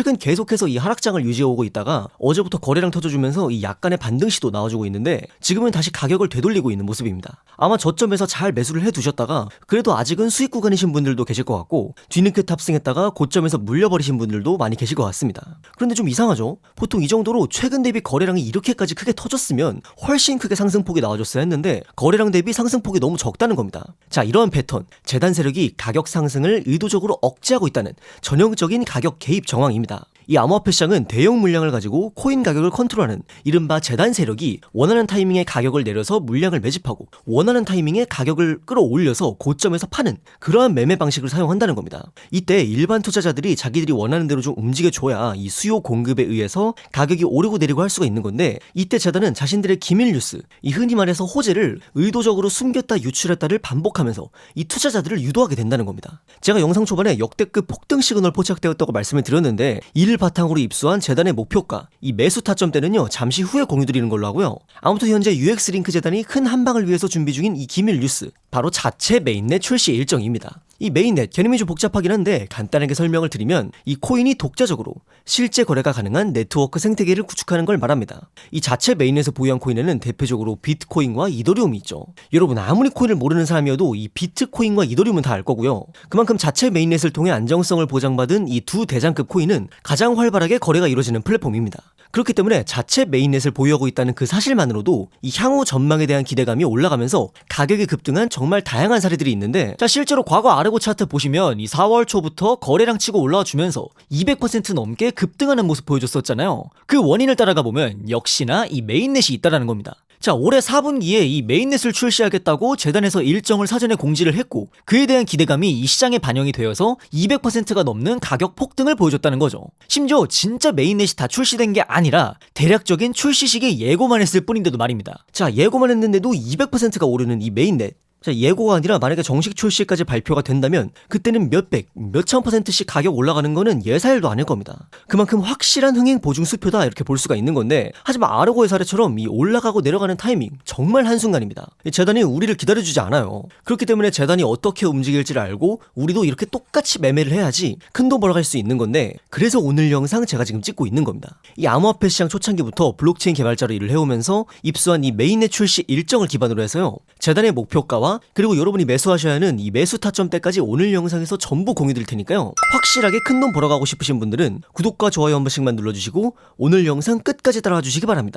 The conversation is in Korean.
최근 계속해서 이 하락장을 유지해오고 있다가 어제부터 거래량 터져주면서 이 약간의 반등 시도 나와주고 있는데 지금은 다시 가격을 되돌리고 있는 모습입니다. 아마 저점에서 잘 매수를 해두셨다가 그래도 아직은 수익 구간이신 분들도 계실 것 같고 뒤늦게 탑승했다가 고점에서 물려버리신 분들도 많이 계실 것 같습니다. 그런데 좀 이상하죠? 보통 이 정도로 최근 대비 거래량이 이렇게까지 크게 터졌으면 훨씬 크게 상승폭이 나와줬어야 했는데 거래량 대비 상승폭이 너무 적다는 겁니다. 자 이러한 패턴 재단 세력이 가격 상승을 의도적으로 억제하고 있다는 전형적인 가격 개입 정황입니다. 감사합니다. 이 암호화폐 시장은 대형 물량을 가지고 코인 가격을 컨트롤하는 이른바 재단 세력이 원하는 타이밍에 가격을 내려서 물량을 매집하고 원하는 타이밍에 가격을 끌어올려서 고점에서 파는 그러한 매매 방식을 사용한다는 겁니다. 이때 일반 투자자들이 자기들이 원하는 대로 좀 움직여줘야 이 수요 공급에 의해서 가격이 오르고 내리고 할 수가 있는 건데 이때 재단은 자신들의 기밀 뉴스, 이 흔히 말해서 호재를 의도적으로 숨겼다 유출했다를 반복하면서 이 투자자들을 유도하게 된다는 겁니다. 제가 영상 초반에 역대급 폭등 시그널 포착되었다고 말씀을 드렸는데 이를 바탕으로 입수한 재단의 목표가 이 매수 타점대는요 잠시 후에 공유드리는 걸로 하고요. 아무튼 현재 UX링크 재단이 큰 한방을 위해서 준비 중인 이 기밀 뉴스 바로 자체 메인넷 출시 일정입니다. 이 메인넷 개념이 좀 복잡하긴 한데 간단하게 설명을 드리면 이 코인이 독자적으로 실제 거래가 가능한 네트워크 생태계를 구축하는 걸 말합니다. 이 자체 메인넷을 보유한 코인에는 대표적으로 비트코인과 이더리움이 있죠. 여러분 아무리 코인을 모르는 사람이어도 이 비트코인과 이더리움은 다 알 거고요. 그만큼 자체 메인넷을 통해 안정성을 보장받은 이 두 대장급 코인은 가장 활발하게 거래가 이루어지는 플랫폼입니다. 그렇기 때문에 자체 메인넷을 보유하고 있다는 그 사실만으로도 이 향후 전망에 대한 기대감이 올라가면서 가격이 급등한 정말 다양한 사례들이 있는데 자 실제로 과거 아르고 차트 보시면 이 4월 초부터 거래량 치고 올라와 주면서 200% 넘게 급등하는 모습 보여줬었잖아요. 그 원인을 따라가 보면 역시나 이 메인넷이 있다라는 겁니다. 자, 올해 4분기에 이 메인넷을 출시하겠다고 재단에서 일정을 사전에 공지를 했고 그에 대한 기대감이 이 시장에 반영이 되어서 200%가 넘는 가격 폭등을 보여줬다는 거죠. 심지어 진짜 메인넷이 다 출시된 게 아니라 대략적인 출시 시기 예고만 했을 뿐인데도 말입니다. 자, 예고만 했는데도 200%가 오르는 이 메인넷. 자, 예고가 아니라 만약에 정식 출시까지 발표가 된다면 그때는 몇백, 몇천 퍼센트씩 가격 올라가는 거는 예사일도 아닐 겁니다. 그만큼 확실한 흥행 보증 수표다 이렇게 볼 수가 있는 건데 하지만 아르고의 사례처럼 이 올라가고 내려가는 타이밍 정말 한순간입니다. 이 재단이 우리를 기다려주지 않아요. 그렇기 때문에 재단이 어떻게 움직일지를 알고 우리도 이렇게 똑같이 매매를 해야지 큰돈 벌어갈 수 있는 건데 그래서 오늘 영상 제가 지금 찍고 있는 겁니다. 이 암호화폐 시장 초창기부터 블록체인 개발자로 일을 해오면서 입수한 이 메인넷 출시 일정을 기반으로 해서요. 재단의 목표가 와 그리고 여러분이 매수하셔야 하는 이 매수 타점대까지 오늘 영상에서 전부 공유 드릴 테니까요. 확실하게 큰 돈 벌어가고 싶으신 분들은 구독과 좋아요 한 번씩만 눌러주시고 오늘 영상 끝까지 따라와 주시기 바랍니다.